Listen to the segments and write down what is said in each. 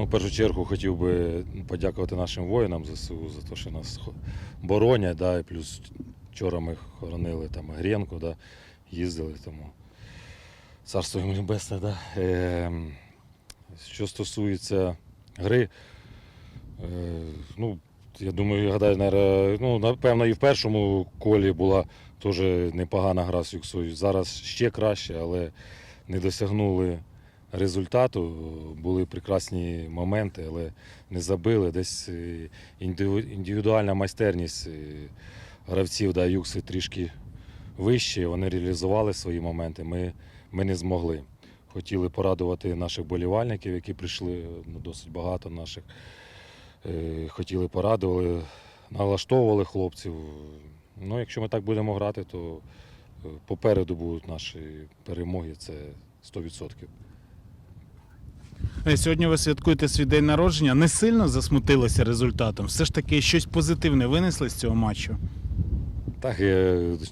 Ну, в першу чергу хотів би подякувати нашим воїнам ЗСУ за те, що нас боронять, да, і плюс вчора ми хоронили там Гренку, да, їздили, тому царство йому небесне. Да. Е, що стосується гри, е, ну, я думаю, гадаю, ну, напевно, і в першому колі була теж непогана гра з Юксою. Зараз ще краще, але не досягнули результату. Були прекрасні моменти, але не забили. Десь е, індивідуальна майстерність е, гравців да, Юкси трішки вище. Вони реалізували свої моменти. Ми, ми не змогли. Хотіли порадувати наших болівальників, які прийшли ну, досить багато наших. Е, Хотіли порадували, налаштовували хлопців. Ну, якщо ми так будемо грати, то е, попереду будуть наші перемоги. Це 100%. Е, Сьогодні ви святкуєте свій день народження. Не сильно засмутилися результатом. Все ж таки щось позитивне винесли з цього матчу. Так,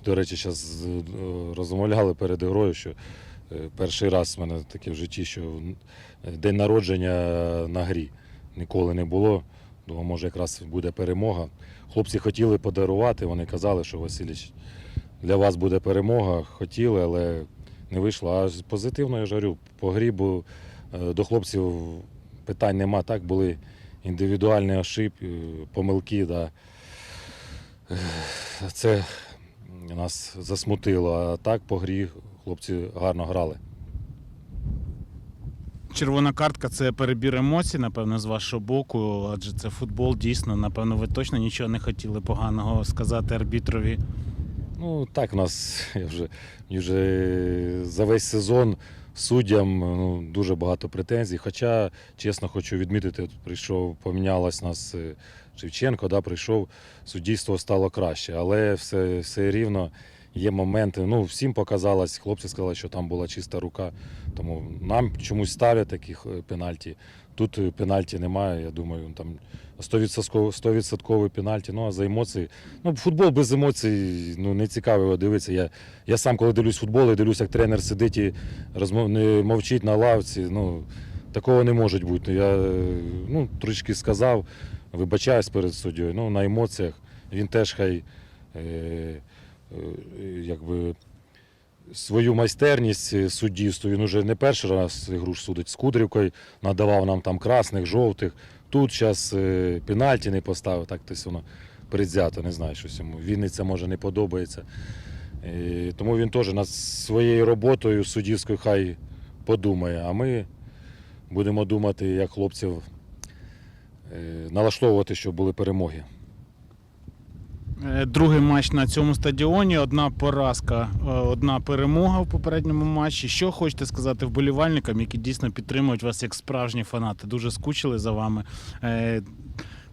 до речі, зараз розмовляли перед грою, що е, перший раз в мене таке в житті, що е, день народження на грі ніколи не було. Думаю, може, якраз буде перемога. Хлопці хотіли подарувати, вони казали, що Васильович, для вас буде перемога. Хотіли, але не вийшло. А позитивно я ж говорю, по грі бо, е, до хлопців питань нема. Так були індивідуальні ошибки, помилки. Да. Це нас засмутило, а так по грі хлопці гарно грали. Червона картка це перебір емоцій, напевно, з вашого боку, адже це футбол. Дійсно, напевно, ви точно нічого не хотіли поганого сказати арбітрові. Ну так, в нас я вже, мені вже за весь сезон суддям ну, дуже багато претензій. Хоча, чесно, хочу відмітити, прийшов, помінялось нас е, Шевченко, да, прийшов, суддівство стало краще, але все, все рівно є моменти. Ну, всім показалось, хлопці сказали, що там була чиста рука. Тому нам чомусь ставлять таких е, пенальті. Тут е, пенальті немає. Я думаю, там 100%, 100% пенальті. Ну а за емоції. Ну, футбол без емоцій ну, не цікаво дивитися. Я, я сам, коли дивлюсь футбол, я дивлюсь, як тренер сидить і розмов... не мовчить на лавці. Ну, такого не може бути. Я е, ну, трішки сказав, вибачаюсь перед суддєю. Ну, на емоціях він теж хай якби, свою майстерність е, суддівству. Він уже не перший раз ігру ж судить з Кудрівкою, надавав нам там красних, жовтих. Тут зараз е, пенальті не поставив, так десь воно предвзято, не знаю, щось йому. Вінниця може не подобається. Е, тому він теж над своєю роботою суддівською хай подумає. А ми будемо думати, як хлопців е, налаштовувати, щоб були перемоги. Е, Другий матч на цьому стадіоні. Одна поразка, е, одна перемога в попередньому матчі. Що хочете сказати вболівальникам, які дійсно підтримують вас як справжні фанати? Дуже скучили за вами. Е,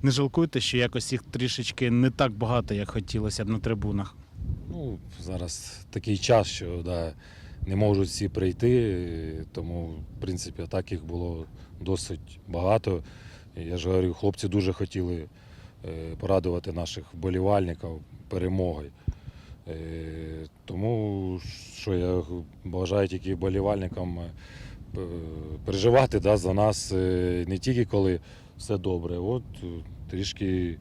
Не жалкуйте, що якось їх трішечки не так багато, як хотілося б на трибунах. Ну, зараз такий час, що да, не можуть всі прийти, тому, в принципі, так їх було досить багато. Я ж говорю, хлопці дуже хотіли порадувати наших вболівальників перемогою. Е, Тому що я бажаю тільки вболівальникам е, переживати да, за нас е, не тільки коли все добре. От е, трішки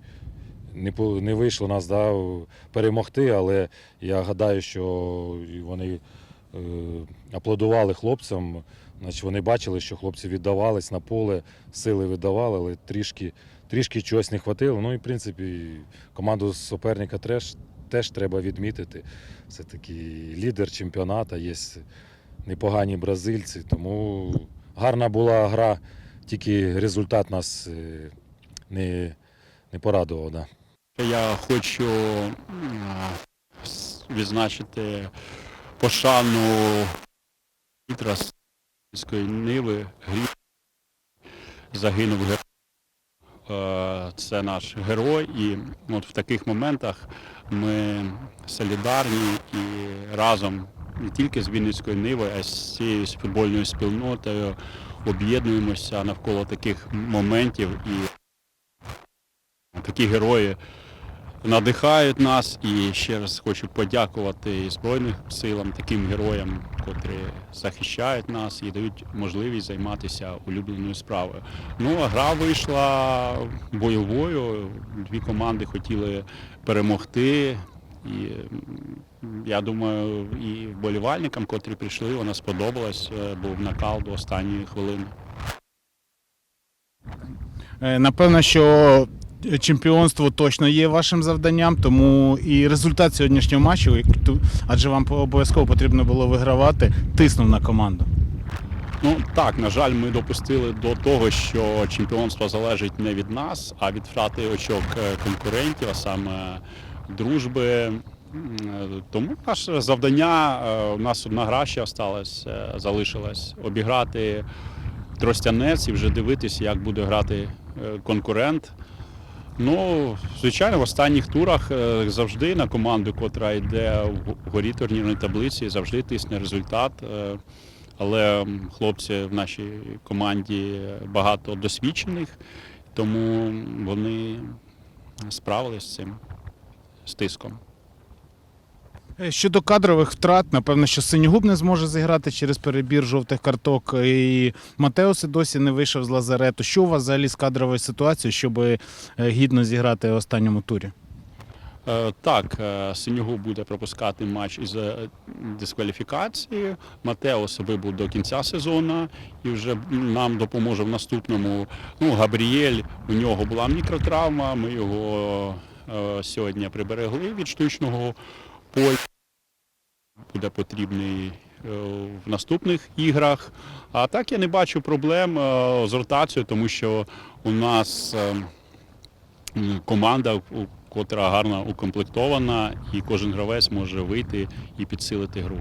не, не вийшло нас да, перемогти, але я гадаю, що вони е, аплодували хлопцям. Значить, вони бачили, що хлопці віддавались на поле, сили віддавали, але трішки, трішки чогось не хватило. Ну і в принципі команду суперника теж, теж треба відмітити. Це такий лідер чемпіонату, є непогані бразильці. Тому гарна була гра, тільки результат нас е, не, не порадував. Да. Я хочу відзначити пошану вітра з Ниви. Грі- Загинув герой. Е, Це наш герой, і от в таких моментах ми солідарні і разом не тільки з Вінницькою Нивою, а з цією футбольною спільнотою об'єднуємося навколо таких моментів і такі герої надихають нас. І ще раз хочу подякувати Збройним силам, таким героям, котрі захищають нас і дають можливість займатися улюбленою справою. Ну а гра вийшла бойовою. Дві команди хотіли перемогти. І я думаю, і вболівальникам, котрі прийшли, вона сподобалась, е, був накал до останньої хвилини. Е, Напевно, що чемпіонство точно є вашим завданням, тому і результат сьогоднішнього матчу, адже вам обов'язково потрібно було вигравати, тиснув на команду. Ну так, на жаль, ми допустили до того, що чемпіонство залежить не від нас, а від втрати очок е, конкурентів, а саме дружби. Е, Тому наше завдання, е, у нас одна гра ще осталась, залишилась обіграти Тростянець і вже дивитися, як буде грати конкурент. Ну, звичайно, в останніх турах е, завжди на команду, котра йде вгорі турнірної таблиці, завжди тисне результат. Е, Але хлопці в нашій команді багато досвідчених, тому вони справились з цим з тиском. Е, Щодо кадрових втрат, напевно, що Синігуб не зможе зіграти через перебір жовтих карток, і Матеус і досі не вийшов з лазарету. Що у вас взагалі з кадровою ситуацією, щоб е, гідно зіграти в останньому турі? Е, Так, е, Синьогу буде пропускати матч із дискваліфікації. Матеос вибув до кінця сезону і вже нам допоможе в наступному. Ну, Габріель, у нього була мікротравма, ми його сьогодні приберегли від штучного поля. Буде потрібний е, в наступних іграх. А так я не бачу проблем е, з ротацією, тому що у нас е, команда, котра гарно укомплектована, і кожен гравець може вийти і підсилити гру.